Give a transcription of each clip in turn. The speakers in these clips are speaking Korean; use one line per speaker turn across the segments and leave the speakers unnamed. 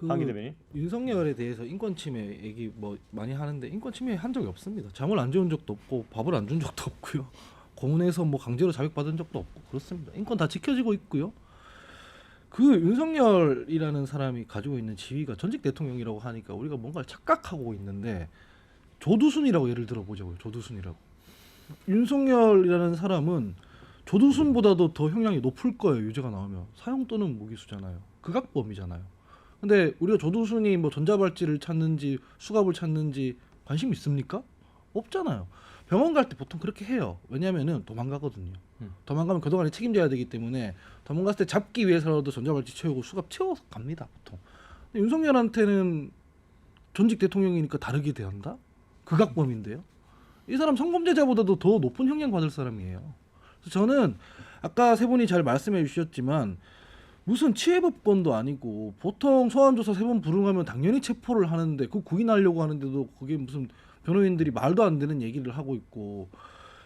그
하기 대변인.
윤석열에 대해서 인권 침해 얘기 뭐 많이 하는데 인권 침해 한 적이 없습니다. 잠을 안 재운 적도 없고 밥을 안 준 적도 없고요. 고문해서 뭐 강제로 자백 받은 적도 없고 그렇습니다. 인권 다 지켜지고 있고요. 그 윤석열이라는 사람이 가지고 있는 지위가 전직 대통령이라고 하니까 우리가 뭔가를 착각하고 있는데 조두순이라고 예를 들어 보자고요. 조두순이라고. 윤석열이라는 사람은 조두순보다도 더 형량이 높을 거예요. 유죄가 나오면 사형 또는 무기수잖아요. 극악범이잖아요. 근데 우리가 조두순이 뭐 전자발찌를 찾는지 수갑을 찾는지 관심 있습니까? 없잖아요. 병원 갈 때 보통 그렇게 해요. 왜냐면은 도망가거든요.
음.
도망가면 그동안에 책임져야 되기 때문에 도망갔을 때 잡기 위해서라도 전자발찌 채우고 수갑 채워서 갑니다. 보통. 근데 윤석열한테는 전직 대통령이니까 다르게 대한다? 극악범인데요. 이 사람 성범죄자보다도 더 높은 형량 받을 사람이에요. 그래서 저는 아까 세 분이 잘 말씀해 주셨지만 무슨 치해법권도 아니고 보통 소환조사 세 번 불응하면 당연히 체포를 하는데 그 구인하려고 하는데도 그게 무슨 변호인들이 말도 안 되는 얘기를 하고 있고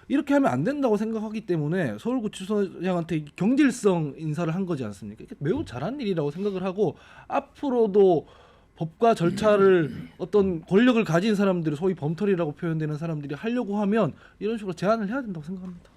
이렇게 하면 안 된다고 생각하기 때문에 서울구치소장한테 경질성 인사를 한 거지 않습니까? 매우 잘한 일이라고 생각을 하고 앞으로도 법과 절차를 어떤 권력을 가진 사람들이 소위 범털이라고 표현되는 사람들이 하려고 하면 이런 식으로 제한을 해야 된다고 생각합니다.